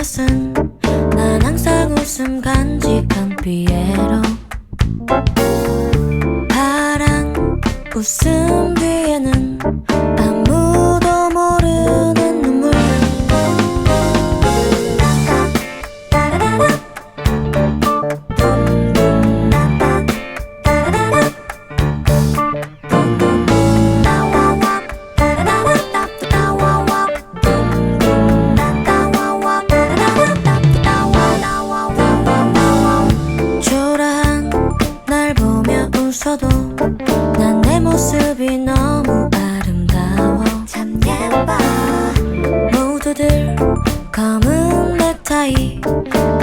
lesson 난 항상 웃음 간직한 피에로. Bye.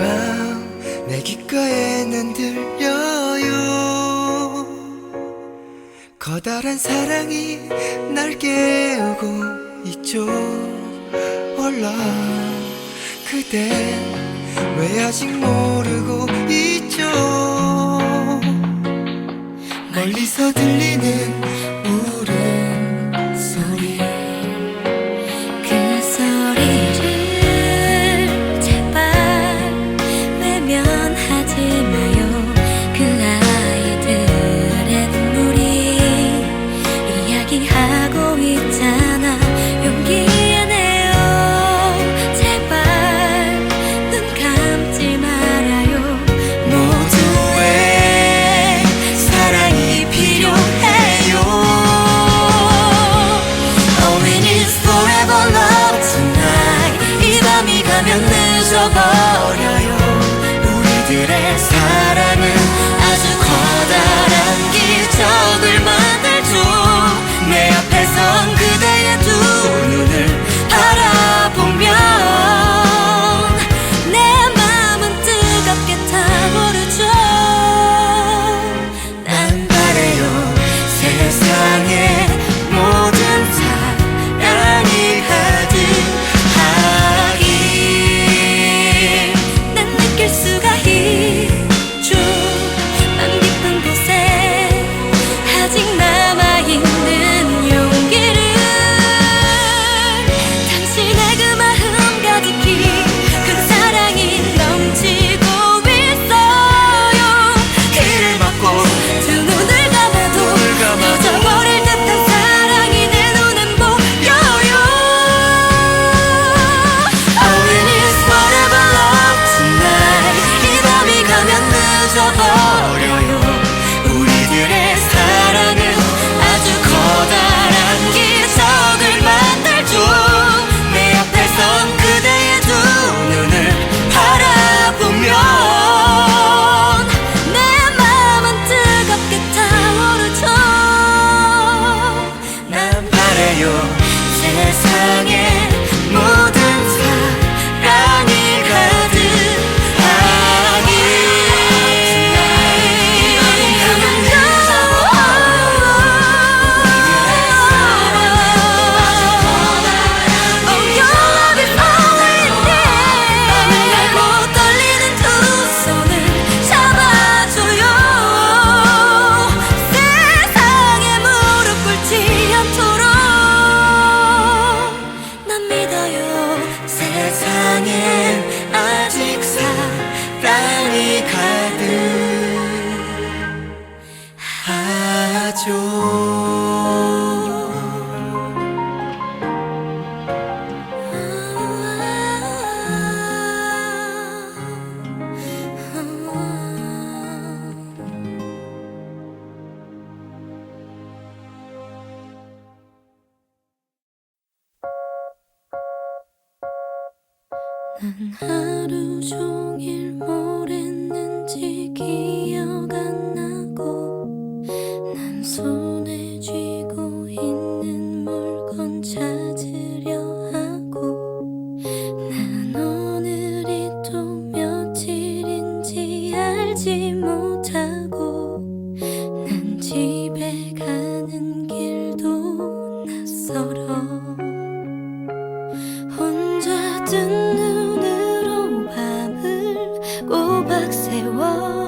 밤내 귓가에 난 들려요. 커다란 사랑이 날 깨우고 있죠. 올라 그대 왜 아직 모르고 있죠? 멀리서 들리는 되어 세상에 모든 world.